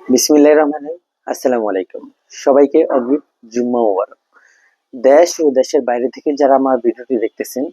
বিসমিল্লাহ রহমান আসসালামু আলাইকুম। সবাইকে অগ্রিম জুম্মা মোবারক। দেশ ও দেশের বাইরে থেকে যারা আমার ভিডিওটি দেখতেছেন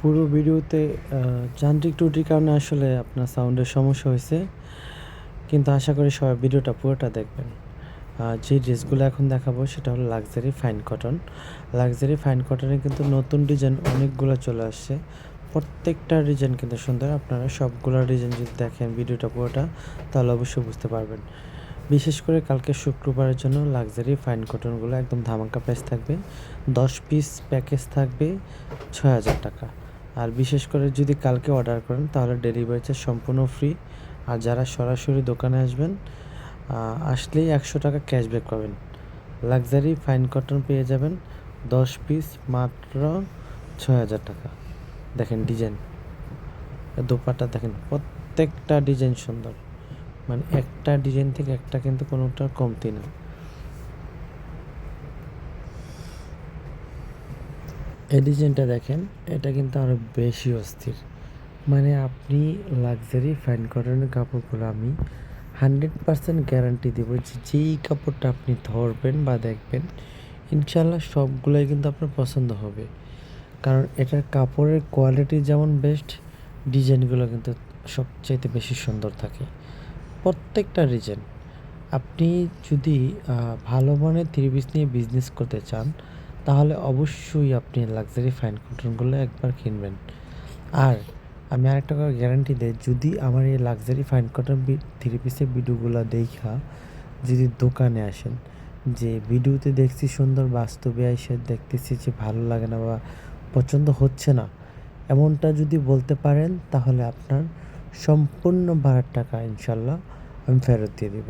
পুরো ভিডিওতে যান্ত্রিক ত্রুটির কারণে আসলে আপনার সাউন্ডের সমস্যা হয়েছে। কিন্তু আশা করি সবাই ভিডিওটা পুরোটা দেখবেন। যে ড্রেসগুলো এখন দেখাবো, সেটা হলো luxury fine cotton luxury fine কটনে কিন্তু নতুন ডিজাইন অনেকগুলো চলে আসছে। প্রত্যেকটা ডিজাইন কিন্তু সুন্দর। আপনারা সবগুলো ডিজাইন যদি দেখেন ভিডিওটা পুরোটা, তাহলে অবশ্যই বুঝতে পারবেন। বিশেষ করে কালকে শুক্রবারের জন্য লাক্সারি ফাইন কটনগুলো একদম ধামাকা প্রাইস থাকবে। দশ পিস প্যাকেজ থাকবে ছয় হাজার টাকা। আর বিশেষ করে যদি কালকে অর্ডার করেন, তাহলে ডেলিভারি চার্জ সম্পূর্ণ ফ্রি আর যারা সরাসরি দোকানে আসবেন আসলেই একশো টাকা ক্যাশব্যাক পাবেন। লাক্সারি ফাইন কটন পেয়ে যাবেন, দশ পিস মাত্র ছয় হাজার টাকা। দেখেন ডিজাইন দোপাটা দেখেন, প্রত্যেকটা ডিজাইন সুন্দর। মানে একটা ডিজাইন থেকে একটা কিন্তু কোনোটা কমতি না। এই ডিজাইনটা দেখেন, এটা কিন্তু আরও বেশি অস্থির। মানে আপনি লাক্সারি ফাইন কটনের কাপড়গুলো আমি হান্ড্রেড পার্সেন্ট গ্যারান্টি দেবো যে যেই কাপড়টা আপনি ধরবেন বা দেখবেন ইনশাল্লাহ সবগুলোই কিন্তু আপনার পছন্দ হবে। কারণ এটার কাপড়ের কোয়ালিটি যেমন বেস্ট ডিজাইনগুলো কিন্তু সবচাইতে বেশি সুন্দর থাকে। প্রত্যেকটা ডিজাইন আপনি যদি ভালো মানের থ্রি পিস নিয়ে বিজনেস করতে চান তাহলে অবশ্যই আপনি লাক্সারি ফাইন কটনগুলো একবার কিনবেন। আর আমি আরেকটা গ্যারান্টি দিই, যদি আমার এই লাক্সারি ফাইন কটন থ্রি পিসের ভিডিওগুলো দেখা, যদি দোকানে আসেন, যে ভিডিওতে দেখছি সুন্দর, বাস্তবে এসে দেখতেছি যে ভালো লাগে না বা পছন্দ হচ্ছে না, এমনটা যদি বলতে পারেন, তাহলে আপনার সম্পূর্ণ ভাড়ার টাকা ইনশাল্লাহ আমি ফেরত দিয়ে দিব।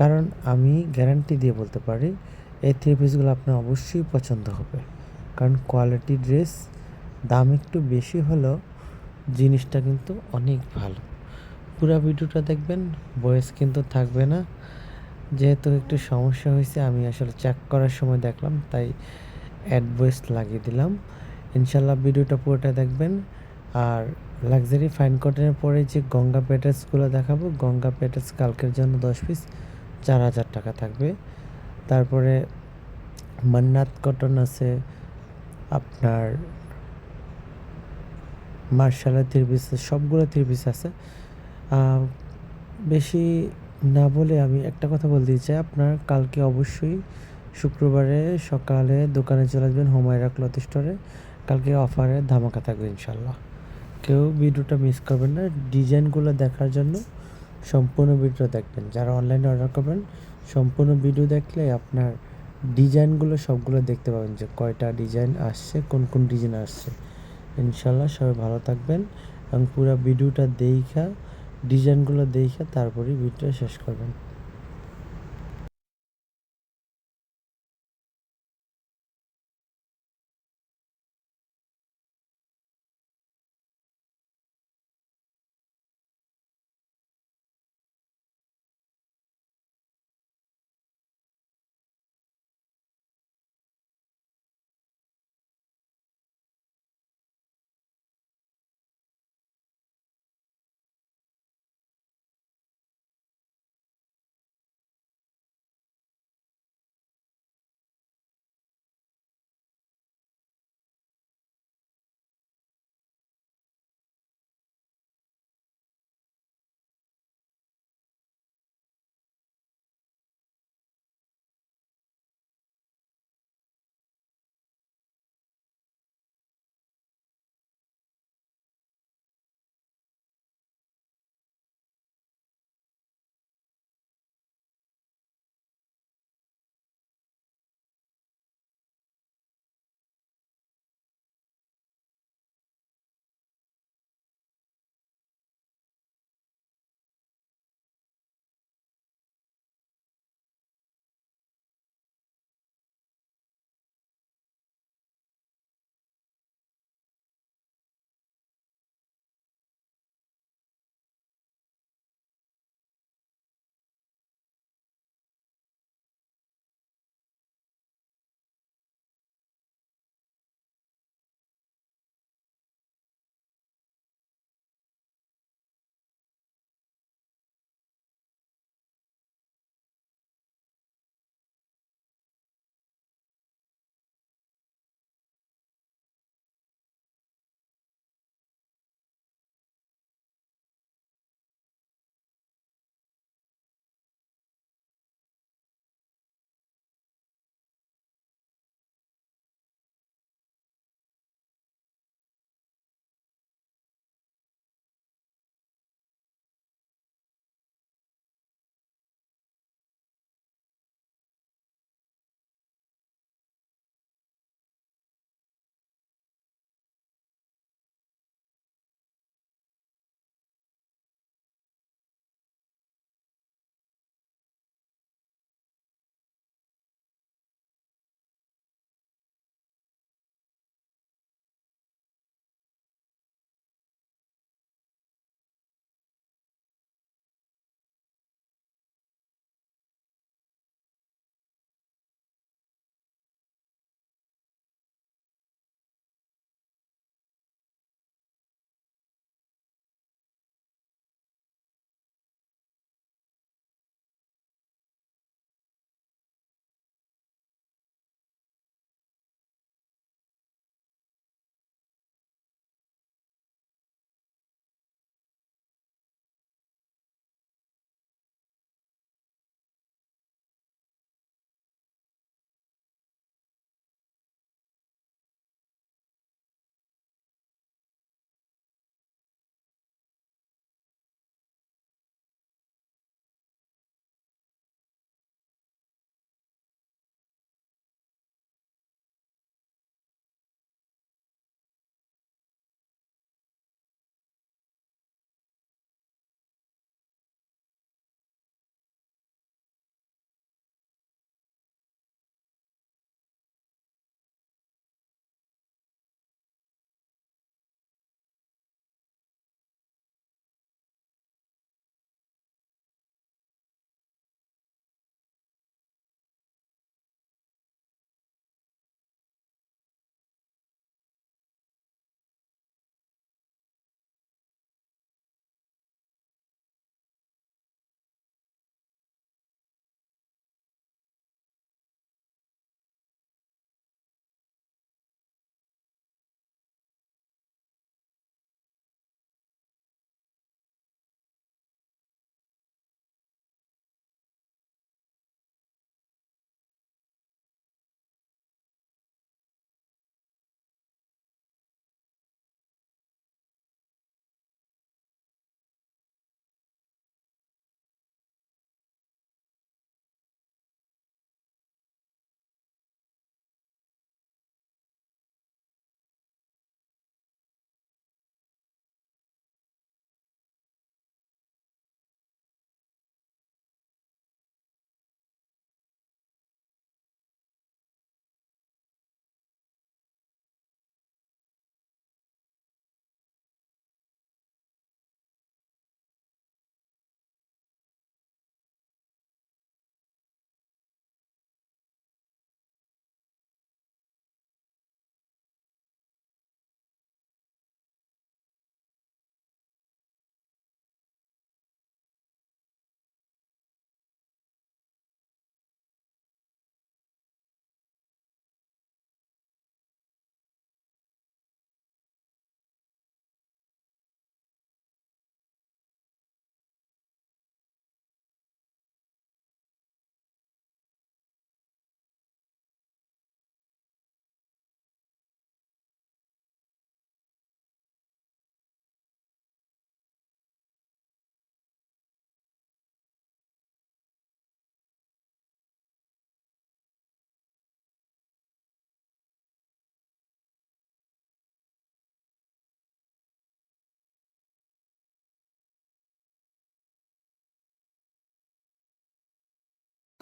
কারণ আমি গ্যারান্টি দিয়ে বলতে পারি এই থ্রি পিসগুলো আপনার অবশ্যই পছন্দ হবে। কারণ কোয়ালিটি ড্রেস দাম একটু বেশি হলেও জিনিসটা কিন্তু অনেক ভালো। পুরো ভিডিওটা দেখবেন বয়স কিন্তু থাকবে না। যেহেতু একটু সমস্যা হয়েছে, আমি আসলে চেক করার সময় দেখলাম, তাই অ্যাড ভয়েস লাগিয়ে দিলাম। ইনশাল্লাহ ভিডিওটা পুরোটা দেখবেন। আর লাক্সারি ফাইন কটনের পরে যে গঙ্গা প্যাটার্সগুলো দেখাবো, গঙ্গা প্যাটার্স কালকের জন্য দশ পিস চার হাজার টাকা থাকবে। তারপরে মান্নাত কটন আছে, আপনার মার্শালের থ্রি পিস সবগুলো থ্রি পিস আছে। বেশি না বলে আমি একটা কথা বলতে চাই, আপনার কালকে অবশ্যই শুক্রবারে সকালে দোকানে চলে আসবেন হোমায়রা ক্লথ স্টোরে কালকে অফারে ধামাকা থাকবে ইনশাল্লাহ কেউ ভিডিওটা মিস করবেন না ডিজাইনগুলো দেখার জন্য সম্পূর্ণ ভিডিও দেখবেন। যারা অনলাইনে অর্ডার করবেন সম্পূর্ণ ভিডিও দেখলে আপনার ডিজাইনগুলো সবগুলো দেখতে পাবেন যে কয়টা ডিজাইন আসছে, কোন কোন ডিজাইন আসছে। ইনশাল্লাহ সবাই ভালো থাকবেন এবং পুরো ভিডিওটা দেখা ডিজাইনগুলো দেখে, তারপরেই ভিডিওটা শেষ করবেন।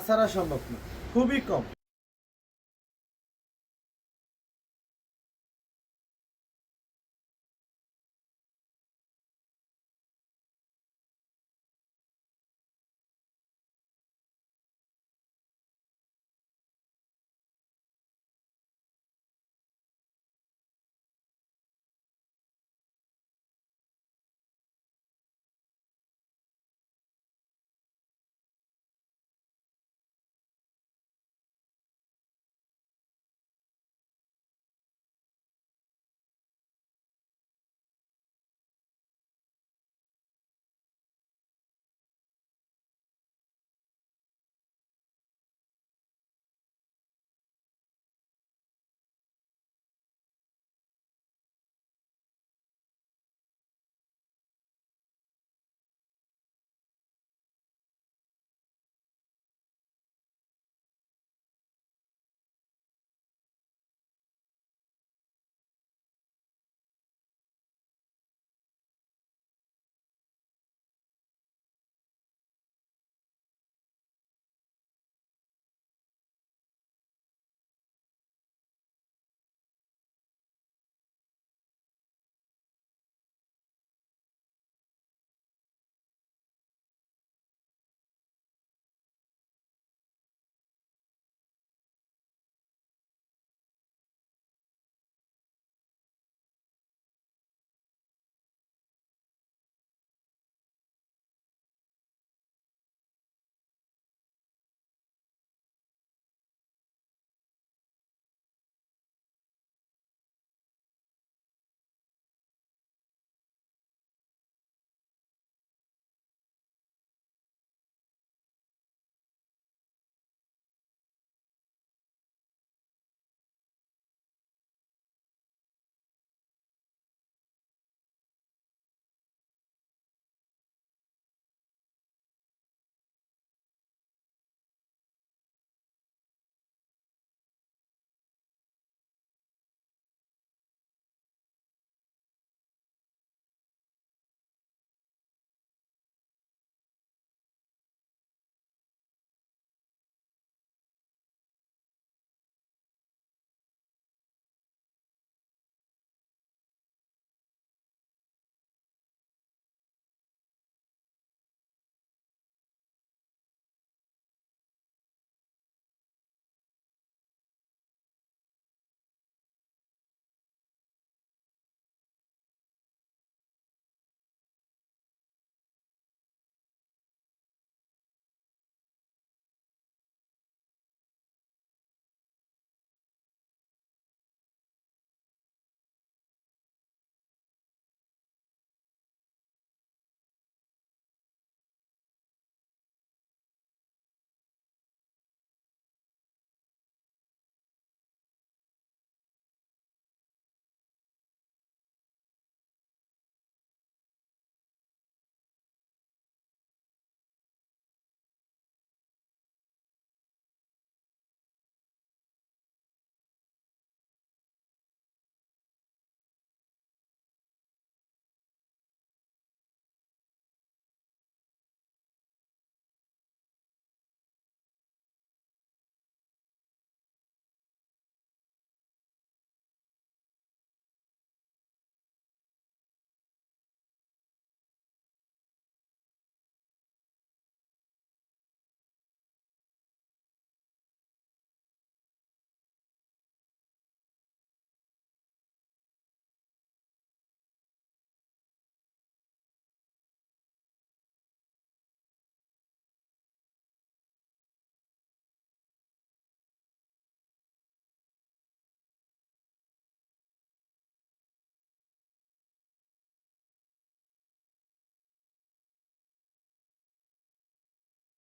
ছাড়া সম্ভব না। খুবই কম।